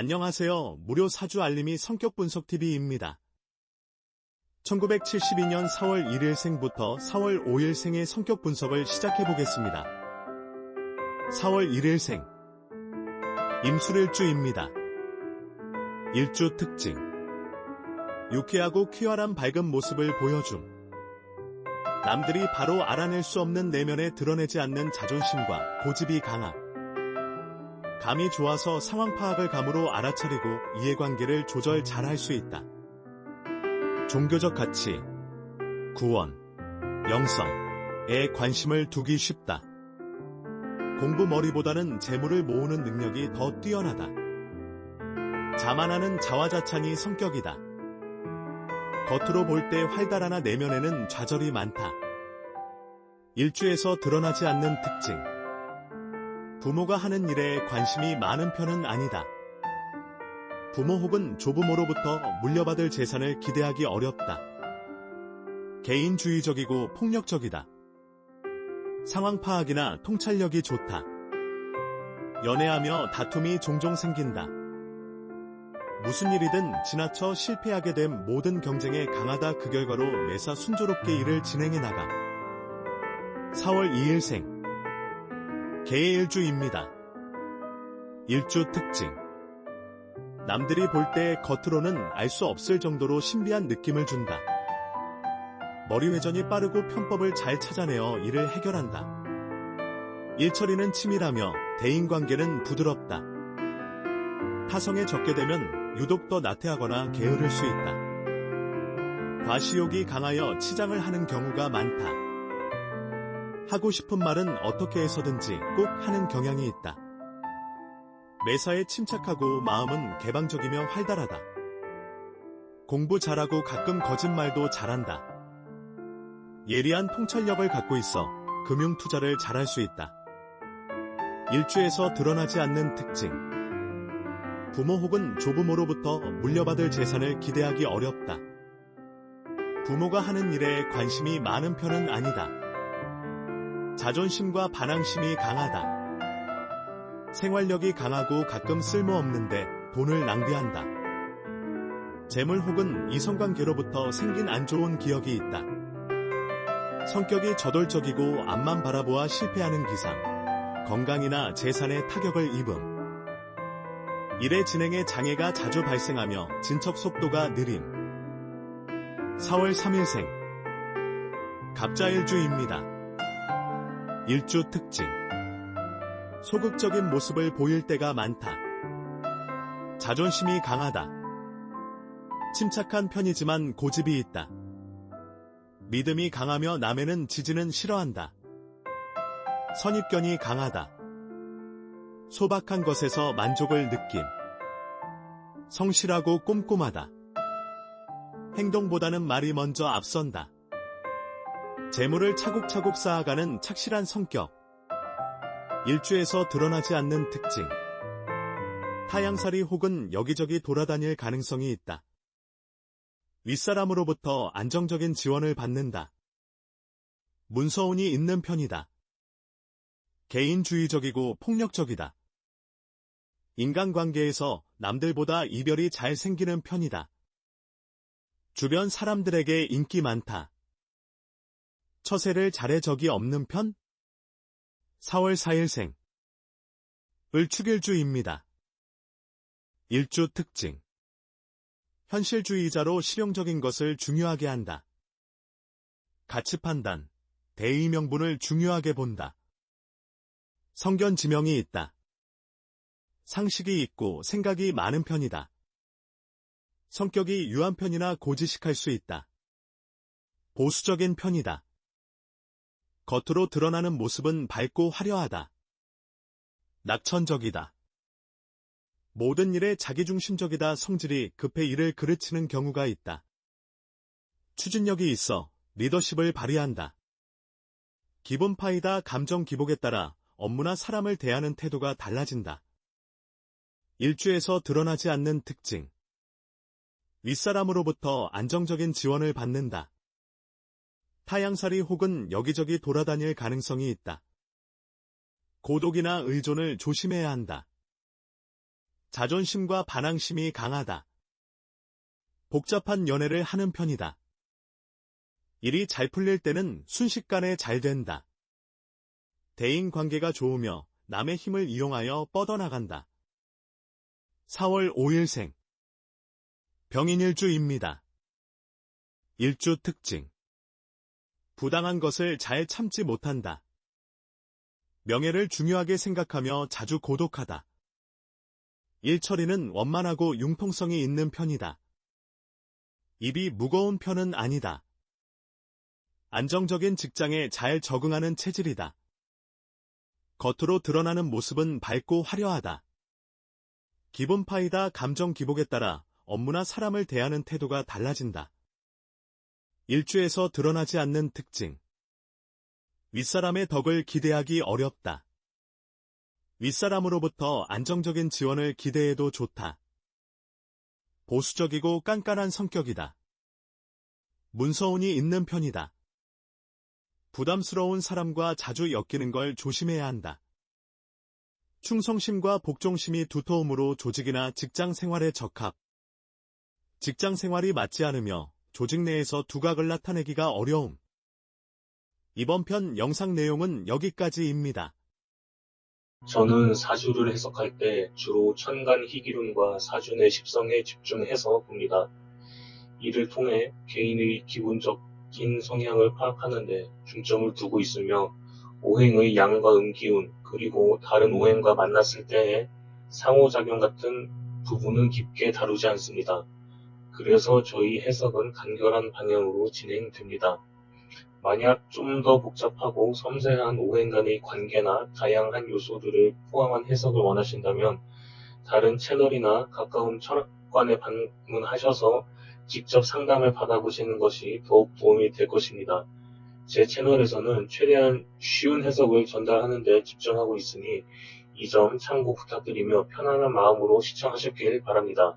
안녕하세요. 무료 사주 알림이 성격 분석 TV입니다. 1972년 4월 1일생부터 4월 5일생의 성격 분석을 시작해 보겠습니다. 4월 1일생 임술일주입니다. 일주 특징 유쾌하고 퀴어한 밝은 모습을 보여줌 남들이 바로 알아낼 수 없는 내면에 드러내지 않는 자존심과 고집이 강함 감이 좋아서 상황 파악을 감으로 알아차리고 이해관계를 조절 잘 할 수 있다. 종교적 가치, 구원, 영성에 관심을 두기 쉽다. 공부 머리보다는 재물을 모으는 능력이 더 뛰어나다. 자만하는 자화자찬이 성격이다. 겉으로 볼 때 활달하나 내면에는 좌절이 많다. 일주에서 드러나지 않는 특징. 부모가 하는 일에 관심이 많은 편은 아니다. 부모 혹은 조부모로부터 물려받을 재산을 기대하기 어렵다. 개인주의적이고 폭력적이다. 상황 파악이나 통찰력이 좋다. 연애하며 다툼이 종종 생긴다. 무슨 일이든 지나쳐 실패하게 된 모든 경쟁에 강하다 그 결과로 매사 순조롭게 일을 진행해 나가. 4월 2일생 개의 일주입니다. 일주 특징 남들이 볼 때 겉으로는 알 수 없을 정도로 신비한 느낌을 준다. 머리 회전이 빠르고 편법을 잘 찾아내어 일을 해결한다. 일처리는 치밀하며 대인관계는 부드럽다. 타성에 적게 되면 유독 더 나태하거나 게으를 수 있다. 과시욕이 강하여 치장을 하는 경우가 많다. 하고 싶은 말은 어떻게 해서든지 꼭 하는 경향이 있다. 매사에 침착하고 마음은 개방적이며 활달하다. 공부 잘하고 가끔 거짓말도 잘한다. 예리한 통찰력을 갖고 있어 금융 투자를 잘할 수 있다. 일주에서 드러나지 않는 특징. 부모 혹은 조부모로부터 물려받을 재산을 기대하기 어렵다. 부모가 하는 일에 관심이 많은 편은 아니다. 자존심과 반항심이 강하다. 생활력이 강하고 가끔 쓸모없는데 돈을 낭비한다. 재물 혹은 이성관계로부터 생긴 안 좋은 기억이 있다. 성격이 저돌적이고 앞만 바라보아 실패하는 기상, 건강이나 재산에 타격을 입음. 일의 진행에 장애가 자주 발생하며 진척 속도가 느림. 4월 3일생 갑자일주입니다. 일주 특징 소극적인 모습을 보일 때가 많다. 자존심이 강하다. 침착한 편이지만 고집이 있다. 믿음이 강하며 남에는 지지는 싫어한다. 선입견이 강하다. 소박한 것에서 만족을 느낌. 성실하고 꼼꼼하다. 행동보다는 말이 먼저 앞선다. 재물을 차곡차곡 쌓아가는 착실한 성격. 일주에서 드러나지 않는 특징. 타양살이 혹은 여기저기 돌아다닐 가능성이 있다. 윗사람으로부터 안정적인 지원을 받는다. 문서운이 있는 편이다. 개인주의적이고 폭력적이다. 인간관계에서 남들보다 이별이 잘 생기는 편이다. 주변 사람들에게 인기 많다. 처세를 잘해 적이 없는 편? 4월 4일생 을축일주입니다. 일주 특징 현실주의자로 실용적인 것을 중요하게 한다. 가치 판단, 대의 명분을 중요하게 본다. 성견 지명이 있다. 상식이 있고 생각이 많은 편이다. 성격이 유한 편이나 고지식할 수 있다. 보수적인 편이다. 겉으로 드러나는 모습은 밝고 화려하다. 낙천적이다. 모든 일에 자기중심적이다 성질이 급해 일을 그르치는 경우가 있다. 추진력이 있어 리더십을 발휘한다. 기본파이다 감정 기복에 따라 업무나 사람을 대하는 태도가 달라진다. 일주에서 드러나지 않는 특징. 윗사람으로부터 안정적인 지원을 받는다. 타양살이 혹은 여기저기 돌아다닐 가능성이 있다. 고독이나 의존을 조심해야 한다. 자존심과 반항심이 강하다. 복잡한 연애를 하는 편이다. 일이 잘 풀릴 때는 순식간에 잘 된다. 대인 관계가 좋으며 남의 힘을 이용하여 뻗어나간다. 4월 5일생 병인일주입니다. 일주 특징 부당한 것을 잘 참지 못한다. 명예를 중요하게 생각하며 자주 고독하다. 일처리는 원만하고 융통성이 있는 편이다. 입이 무거운 편은 아니다. 안정적인 직장에 잘 적응하는 체질이다. 겉으로 드러나는 모습은 밝고 화려하다. 기본 파이다 감정 기복에 따라 업무나 사람을 대하는 태도가 달라진다. 일주에서 드러나지 않는 특징. 윗사람의 덕을 기대하기 어렵다. 윗사람으로부터 안정적인 지원을 기대해도 좋다. 보수적이고 깐깐한 성격이다. 문서운이 있는 편이다. 부담스러운 사람과 자주 엮이는 걸 조심해야 한다. 충성심과 복종심이 두터움으로 조직이나 직장 생활에 적합. 직장 생활이 맞지 않으며 조직 내에서 두각을 나타내기가 어려움. 이번 편 영상 내용은 여기까지입니다. 저는 사주를 해석할 때 주로 천간 희기운과 사준의 십성에 집중해서 봅니다. 이를 통해 개인의 기본적인 성향을 파악하는데 중점을 두고 있으며 오행의 양과 음기운 그리고 다른 오행과 만났을 때의 상호작용 같은 부분은 깊게 다루지 않습니다. 그래서 저희 해석은 간결한 방향으로 진행됩니다. 만약 좀 더 복잡하고 섬세한 오행 간의 관계나 다양한 요소들을 포함한 해석을 원하신다면 다른 채널이나 가까운 철학관에 방문하셔서 직접 상담을 받아보시는 것이 더욱 도움이 될 것입니다. 제 채널에서는 최대한 쉬운 해석을 전달하는 데 집중하고 있으니 이 점 참고 부탁드리며 편안한 마음으로 시청하셨길 바랍니다.